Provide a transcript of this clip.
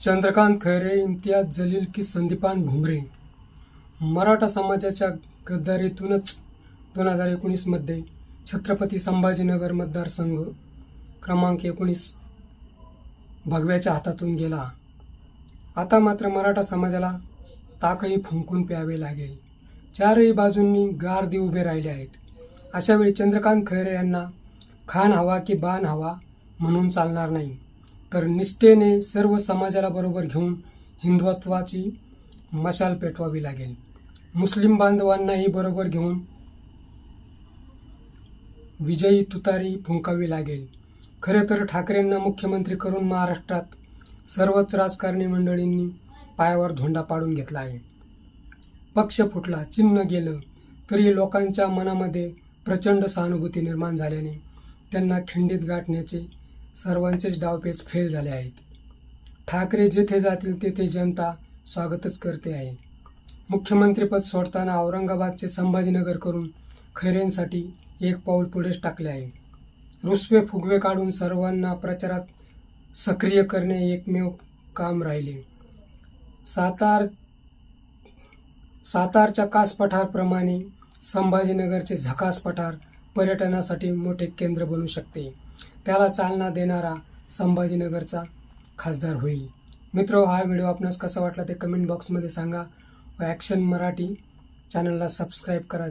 चंद्रकांत खैरे इम्तियाज जलील की संदीपान भुमरे. मराठा समाजाच्या गद्दारीतूनच दोन हजार एकोणीसमध्ये छत्रपती संभाजीनगर मतदारसंघ क्रमांक एकोणीस भगव्याच्या हातातून गेला. आता मात्र मराठा समाजाला ताकही फुंकून प्यावे लागेल. चारही बाजूंनी गारदी उभे राहिले आहेत. अशावेळी चंद्रकांत खैरे यांना खान हवा की बाण हवा म्हणून चालणार नाही. तर निष्ठेने सर्व समाजाला बरोबर घेऊन हिंदुत्वाची मशाल पेटवावी लागेल. मुस्लिम बांधवांनाही बरोबर घेऊन विजयी तुतारी फुंकावी लागेल. खरे तर ठाकरेंना मुख्यमंत्री करून महाराष्ट्रात सर्वच राजकारणी मंडळींनी पायावर धोंडा पाडून घेतला आहे. पक्ष फुटला चिन्ह गेलं तरी लोकांच्या मनामध्ये प्रचंड सहानुभूती निर्माण झाल्याने त्यांना खिंडीत गाठण्याचे सर्वांचेच डावपेच फेल झाले आहेत. ठाकरे जेथे जातील तेथे जनता स्वागतच करते आहे. मुख्यमंत्रीपद सोडताना औरंगाबादचे संभाजीनगर करून खैरेंसाठी एक पाऊल पुढेच टाकले आहे. रुसवे फुगवे काढून सर्वांना प्रचारात सक्रिय करणे एकमेव काम राहिले. सातार सातारच्या कास पठारप्रमाणे संभाजीनगरचे झकास पठार पर्यटनासाठी मोठे केंद्र बनू शकते. त्याला चालना देणारा संभाजीनगरचा खासदार होईल. मित्र हा व्हिडिओ आपणास कसा वाटला ते कमेंट बॉक्समध्ये सांगा व ॲक्शन मराठी चॅनलला सबस्क्राईब करा.